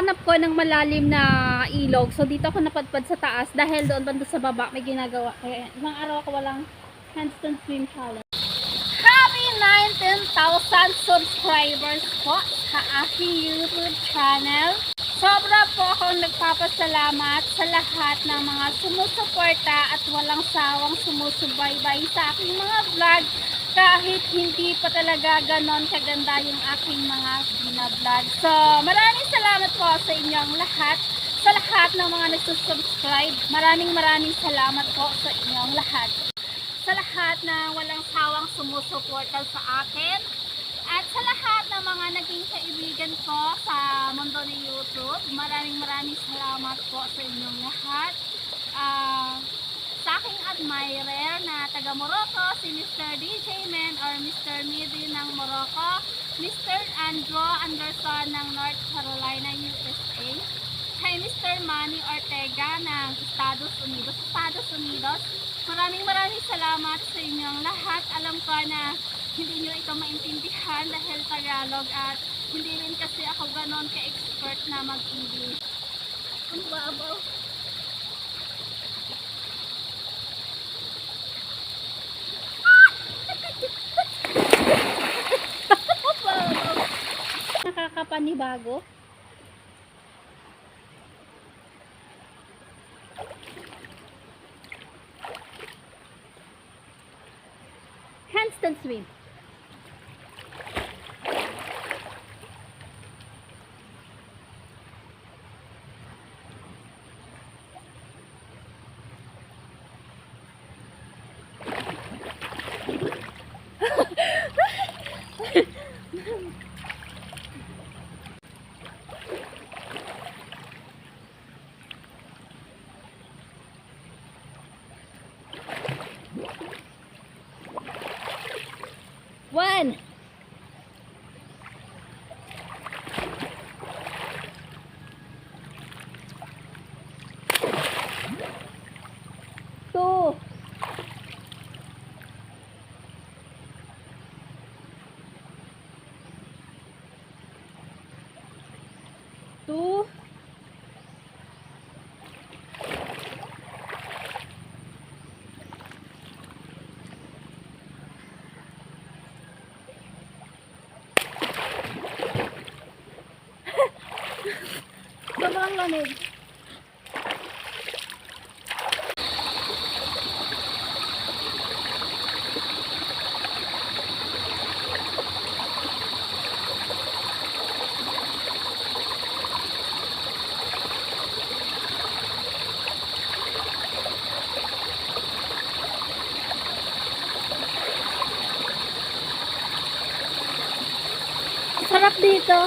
hanap ko ng malalim na ilog. So, dito ako napadpad sa taas dahil doon banda sa baba may ginagawa. Kaya, isang araw ako walang handstand swim challenge. Happy 19,000 subscribers po sa aking YouTube channel. Sobra po akong nagpapasalamat sa lahat ng mga sumusuporta at walang sawang sumusubaybay sa aking mga vlog kahit hindi pa talaga ganon kaganda yung aking mga binablog. So, maraming salamat po sa inyong lahat. Sa lahat ng mga nagsusubscribe, maraming maraming salamat po sa inyong lahat. Sa lahat na walang sawang sumusuporta sa akin. At sa lahat ng mga naging kaibigan ko sa mundo ni YouTube, maraming maraming salamat po sa inyong lahat. Ah, sa aking admirer na taga Morocco, si Mr. DJ Men or Mr. Midi ng Morocco, Mr. Andrew Anderson ng North Carolina, USA, kay Mr. Manny Ortega ng Estados Unidos, Estados Unidos, maraming maraming salamat sa inyong lahat. Alam ko na hindi nyo ito maintindihan dahil Tagalog at hindi rin kasi ako ganon ka-expert na mag-English. Ang babaw. Nakakapanibago. Handstand swim. Amen. Lamig. Sarap dito.